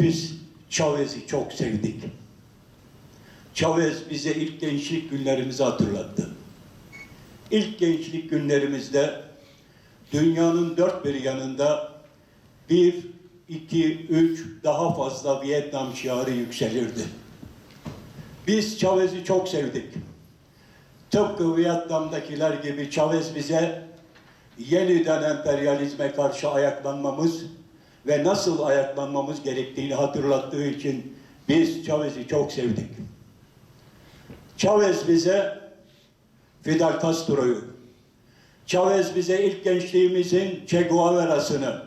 Biz Chavez'i çok sevdik. Chavez bize ilk gençlik günlerimizi hatırlattı. İlk gençlik günlerimizde dünyanın dört bir yanında bir, iki, üç daha fazla Vietnam şiarı yükselirdi. Biz Chavez'i çok sevdik. Tıpkı Vietnam'dakiler gibi Chavez bize yeniden emperyalizme karşı ayaklanmamız ve nasıl ayaklanmamız gerektiğini hatırlattığı için biz Chavez'i çok sevdik. Chavez bize Fidel Castro'yu, Chavez bize ilk gençliğimizin Che Guevara'sını,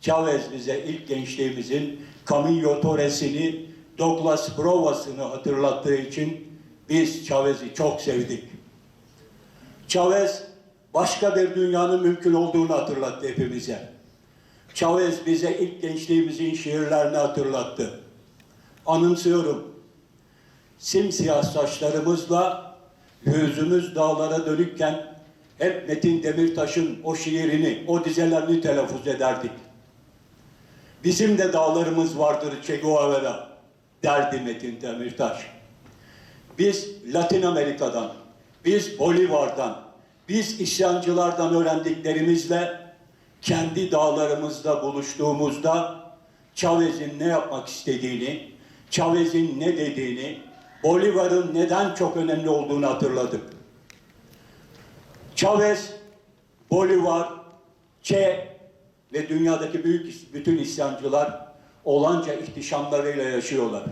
Chavez bize ilk gençliğimizin Camillo Torres'ini, Douglas Prova'sını hatırlattığı için biz Chavez'i çok sevdik. Chavez başka bir dünyanın mümkün olduğunu hatırlattı hepimize. Chavez bize ilk gençliğimizin şiirlerini hatırlattı. Anımsıyorum. Simsiyah saçlarımızla yüzümüz dağlara dönükken hep Metin Demirtaş'ın o şiirini, o dizelerini telaffuz ederdik. Bizim de dağlarımız vardır Che Guevara derdi Metin Demirtaş. Biz Latin Amerika'dan, biz Bolivar'dan, biz isyancılardan öğrendiklerimizle kendi dağlarımızda buluştuğumuzda Chavez'in ne yapmak istediğini, Chavez'in ne dediğini, Bolivar'ın neden çok önemli olduğunu hatırladık. Chavez, Bolivar, Che ve dünyadaki büyük bütün isyancılar olanca ihtişamlarıyla yaşıyorlar.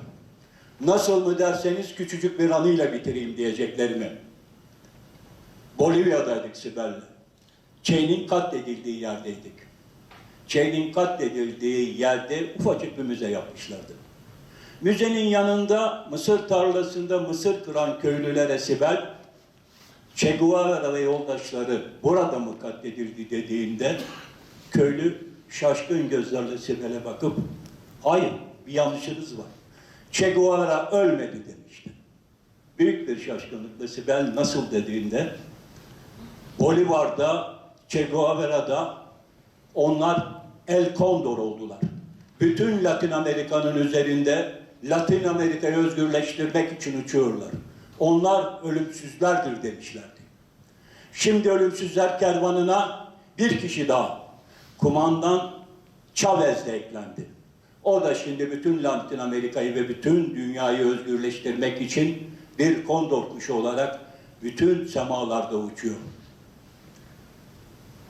Nasıl mı derseniz küçücük bir anıyla bitireyim diyeceklerimi. Bolivya'daydık Sibel'le. Che'nin katledildiği yerdeydik. Che'nin katledildiği yerde ufacık bir müze yapmışlardı. Müzenin yanında mısır tarlasında mısır kıran köylülere Sibel, Che Guevara ve yoldaşları burada mı katledildi dediğinde köylü şaşkın gözlerle Sibel'e bakıp hayır bir yanlışınız var. Che Guevara ölmedi demişti. Büyük bir şaşkınlıkla Sibel nasıl dediğinde Bolivar'da, Che Guevara'da onlar El Condor oldular. Bütün Latin Amerika'nın üzerinde Latin Amerika'yı özgürleştirmek için uçuyorlar. Onlar ölümsüzlerdir demişlerdi. Şimdi ölümsüzler kervanına bir kişi daha, kumandan Chavez de eklendi. O da şimdi bütün Latin Amerika'yı ve bütün dünyayı özgürleştirmek için bir kondor kuşu olarak bütün semalarda uçuyor.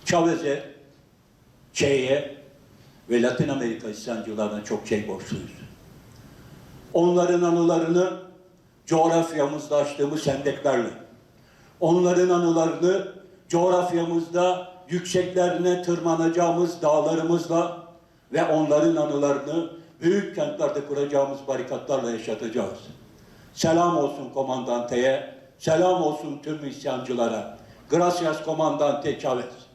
Chavez'e, Che'ye ve Latin Amerika isyancılarına çok şey borçluyuz. Onların anılarını coğrafyamızda açtığımız hendeklerle, onların anılarını coğrafyamızda yükseklerine tırmanacağımız dağlarımızla ve onların anılarını büyük kentlerde kuracağımız barikatlarla yaşatacağız. Selam olsun komandanteye, selam olsun tüm isyancılara. Gracias komandante Chavez.